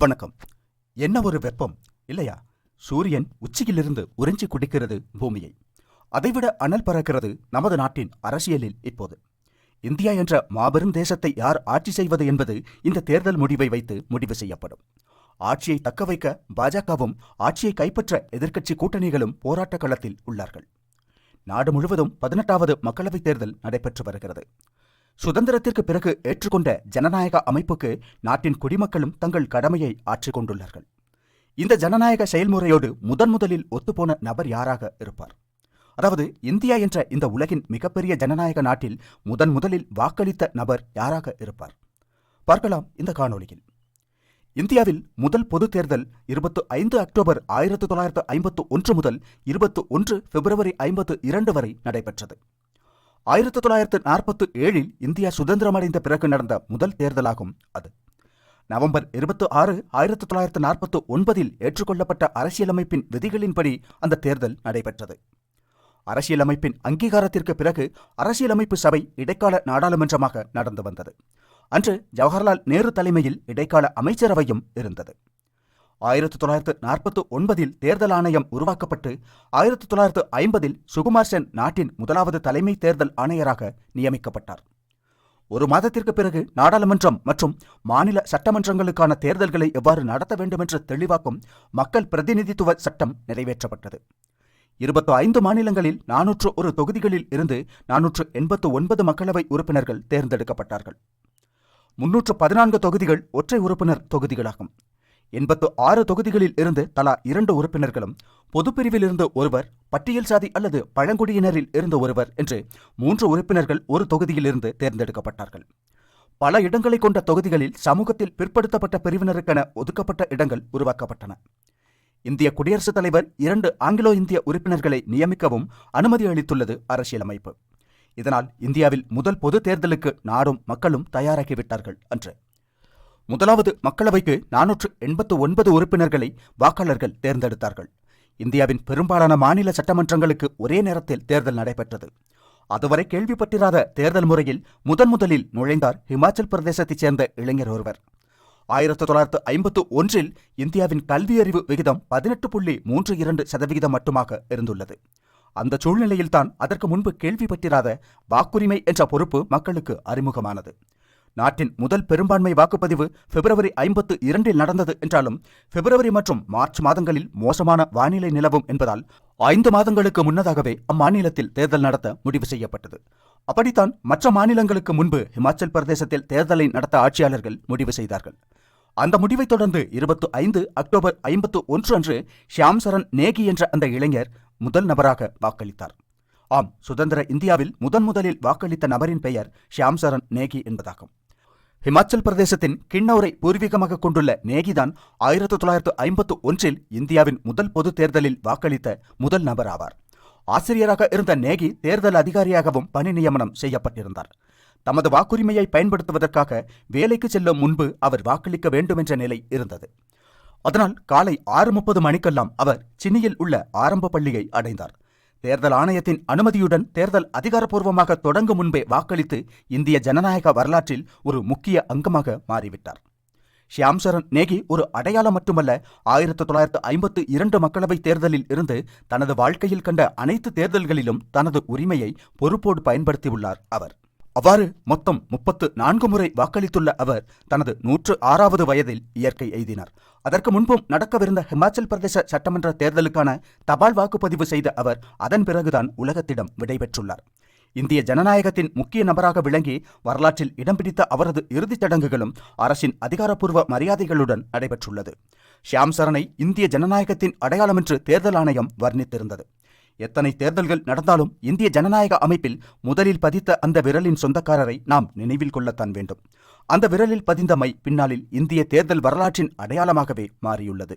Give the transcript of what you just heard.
வணக்கம். என்ன ஒரு வெப்பம்? இல்லையா? சூரியன் உச்சியிலிருந்து உறிஞ்சி குடிக்கிறது பூமியை. அதைவிட அனல் பறக்கிறது நமது நாட்டின் அரசியலில் இப்போது. இந்தியா என்ற மாபெரும் தேசத்தை யார் ஆட்சி செய்வது என்பது இந்த தேர்தல் முடிவை வைத்து முடிவு செய்யப்படும். ஆட்சியை தக்க வைக்க பாஜகவும் ஆட்சியை கைப்பற்ற எதிர்க்கட்சி கூட்டணிகளும் போராட்ட களத்தில் உள்ளார்கள். நாடு முழுவதும் பதினெட்டாவது மக்களவைத் தேர்தல் நடைபெற்று வருகிறது. சுதந்திரத்திற்கு பிறகு ஏற்றுக்கொண்ட ஜனநாயக அமைப்புக்கு நாட்டின் குடிமக்களும் தங்கள் கடமையை ஆற்றிக் கொண்டுள்ளார்கள். இந்த ஜனநாயக செயல்முறையோடு முதன் முதலில் ஒத்துப்போன நபர் யாராக இருப்பார்? அதாவது இந்தியா என்ற இந்த உலகின் மிகப்பெரிய ஜனநாயக நாட்டில் முதன் முதலில் வாக்களித்த நபர் யாராக இருப்பார்? பார்க்கலாம் இந்த காணொளியில். இந்தியாவில் முதல் பொது தேர்தல் இருபத்து ஐந்து அக்டோபர் ஆயிரத்து தொள்ளாயிரத்து ஐம்பத்து ஒன்று முதல் இருபத்து ஒன்று பிப்ரவரி ஐம்பத்து இரண்டு வரை நடைபெற்றது. ஆயிரத்து தொள்ளாயிரத்து நாற்பத்து ஏழில் இந்தியா சுதந்திரமடைந்த பிறகு நடந்த முதல் தேர்தலாகும் அது. நவம்பர் இருபத்தி ஆறு ஆயிரத்து தொள்ளாயிரத்து நாற்பத்து ஒன்பதில் ஏற்றுக்கொள்ளப்பட்ட அரசியலமைப்பின் விதிகளின்படி அந்த தேர்தல் நடைபெற்றது. அரசியலமைப்பின் அங்கீகாரத்திற்கு பிறகு அரசியலமைப்பு சபை இடைக்கால நாடாளுமன்றமாக நடந்து வந்தது. அன்று ஜவஹர்லால் நேரு தலைமையில் இடைக்கால அமைச்சரவையும் இருந்தது. ஆயிரத்து தொள்ளாயிரத்து நாற்பத்து ஒன்பதில் தேர்தல் ஆணையம் உருவாக்கப்பட்டு ஆயிரத்து தொள்ளாயிரத்து ஐம்பதில் சுகுமார் சென் நாட்டின் முதலாவது தலைமை தேர்தல் ஆணையராக நியமிக்கப்பட்டார். ஒரு மாதத்திற்கு பிறகு நாடாளுமன்றம் மற்றும் மாநில சட்டமன்றங்களுக்கான தேர்தல்களை எவ்வாறு நடத்த வேண்டும் என்று தெளிவாக்கும் மக்கள் பிரதிநிதித்துவ சட்டம் நிறைவேற்றப்பட்டது. இருபத்து ஐந்து மாநிலங்களில் நானூற்று ஒரு தொகுதிகளில் இருந்து நானூற்று எண்பத்து ஒன்பது மக்களவை உறுப்பினர்கள் தேர்ந்தெடுக்கப்பட்டார்கள். முன்னூற்று பதினான்கு தொகுதிகள் ஒற்றை உறுப்பினர் தொகுதிகளாகும். எண்பத்து ஆறு தொகுதிகளில் இருந்து தலா இரண்டு உறுப்பினர்களும் பொதுப்பிரிவில் இருந்து ஒருவர் பட்டியல் சாதி அல்லது பழங்குடியினரில் இருந்து ஒருவர் என்று மூன்று உறுப்பினர்கள் ஒரு தொகுதியிலிருந்து தேர்ந்தெடுக்கப்பட்டார்கள். பல இடங்களை கொண்ட தொகுதிகளில் சமூகத்தில் பிற்படுத்தப்பட்ட பிரிவினருக்கென ஒதுக்கப்பட்ட இடங்கள் உருவாக்கப்பட்டன. இந்திய குடியரசுத் தலைவர் இரண்டு ஆங்கிலோ இந்திய உறுப்பினர்களை நியமிக்கவும் அனுமதி அளித்துள்ளது அரசியலமைப்பு. இதனால் இந்தியாவில் முதல் பொது தேர்தலுக்கு நாடும் மக்களும் தயாராகிவிட்டார்கள் அன்று முதலாவது மக்களவைக்கு நானூற்று எண்பத்து ஒன்பது உறுப்பினர்களை வாக்காளர்கள் தேர்ந்தெடுத்தார்கள். இந்தியாவின் பெரும்பாலான மாநில சட்டமன்றங்களுக்கு ஒரே நேரத்தில் தேர்தல் நடைபெற்றது. அதுவரை கேள்விப்பட்டிராத தேர்தல் முறையில் முதன் முதலில் நுழைந்தார் ஹிமாச்சல் பிரதேசத்தைச் சேர்ந்த இளைஞர் ஒருவர். ஆயிரத்தி தொள்ளாயிரத்து ஐம்பத்து ஒன்றில் இந்தியாவின் கல்வியறிவு விகிதம் பதினெட்டு புள்ளி மூன்று இரண்டு சதவிகிதம் மட்டுமாக இருந்துள்ளது. அந்த சூழ்நிலையில்தான் அதற்கு முன்பு கேள்விப்பட்டிராத வாக்குரிமை என்ற பொறுப்பு மக்களுக்கு அறிமுகமானது. நாட்டின் முதல் பெரும்பான்மை வாக்குப்பதிவு பிப்ரவரி ஐம்பத்து இரண்டில் நடந்தது என்றாலும் பிப்ரவரி மற்றும் மார்ச் மாதங்களில் மோசமான வானிலை நிலவும் என்பதால் ஐந்து மாதங்களுக்கு முன்னதாகவே அம்மாநிலத்தில் தேர்தல் நடத்த முடிவு செய்யப்பட்டது. அப்படித்தான் மற்ற மாநிலங்களுக்கு முன்பு ஹிமாச்சல் பிரதேசத்தில் தேர்தலை நடத்த ஆட்சியாளர்கள் முடிவு செய்தார்கள். அந்த முடிவைத் தொடர்ந்து இருபத்து ஐந்து அக்டோபர் ஐம்பத்து ஒன்று அன்று ஷியாம் சரண் நேகி என்ற அந்த இளைஞர் முதல் நபராக வாக்களித்தார். ஆம் சுதந்திர இந்தியாவில் முதன் முதலில் வாக்களித்த நபரின் பெயர் ஷியாம் சரண் நேகி என்பதாகும். ஹிமாச்சல் பிரதேசத்தின் கிண்ணௌரை பூர்வீகமாக கொண்டுள்ள நேகிதான் ஆயிரத்தி தொள்ளாயிரத்து ஐம்பத்து ஒன்றில் இந்தியாவின் முதல் பொது தேர்தலில் வாக்களித்த முதல் நபர் ஆவார். ஆசிரியராக இருந்த நேகி தேர்தல் அதிகாரியாகவும் பணி நியமனம் செய்யப்பட்டிருந்தார். தமது வாக்குரிமையை பயன்படுத்துவதற்காக வேலைக்கு செல்லும் முன்பு அவர் வாக்களிக்க வேண்டும் என்ற நிலை இருந்தது. அதனால் காலை ஆறு முப்பது மணிக்கெல்லாம் அவர் சின்னியில் உள்ள ஆரம்ப பள்ளியை அடைந்தார். தேர்தல் ஆணையத்தின் அனுமதியுடன் தேர்தல் அதிகாரப்பூர்வமாக தொடங்கும் முன்பே வாக்களித்து இந்திய ஜனநாயக வரலாற்றில் ஒரு முக்கிய அங்கமாக மாறிவிட்டார். ஷியாம் சரண் நேகி ஒரு அடையாளம் மட்டுமல்ல ஆயிரத்து தொள்ளாயிரத்து ஐம்பத்து இரண்டு மக்களவைத் தேர்தலில் இருந்து தனது வாழ்க்கையில் கண்ட அனைத்து தேர்தல்களிலும் தனது உரிமையை பொறுப்போடு பயன்படுத்தியுள்ளார் அவர். அவ்வாறு மொத்தம் முப்பத்து நான்கு முறை வாக்களித்துள்ள அவர் தனது நூற்று ஆறாவது வயதில் இயற்கை எய்தினார். அதற்கு முன்பும் நடக்கவிருந்த ஹிமாச்சல் பிரதேச சட்டமன்ற தேர்தலுக்கான தபால் வாக்குப்பதிவு செய்த அவர் அதன் பிறகுதான் உலகத்திடம் விடைபெற்றுள்ளார் இந்திய ஜனநாயகத்தின் முக்கிய நபராக விளங்கி வரலாற்றில் இடம் பிடித்த அவரது இறுதிச் சடங்குகளும் அரசின் அதிகாரப்பூர்வ மரியாதைகளுடன் நடைபெற்றுள்ளது. ஷியாம் சரணை இந்திய ஜனநாயகத்தின் அடையாளம் என்று தேர்தல் ஆணையம் வர்ணித்திருந்தது. எத்தனை தேர்தல்கள் நடந்தாலும் இந்திய ஜனநாயக அமைப்பில் முதலில் பதித்த அந்த விரலின் சொந்தக்காரரை நாம் நினைவில் கொள்ளத்தான் வேண்டும். அந்த விரலில் பதிந்த மை பின்னாளில் இந்திய தேர்தல் வரலாற்றின் அடையாளமாகவே மாறியுள்ளது.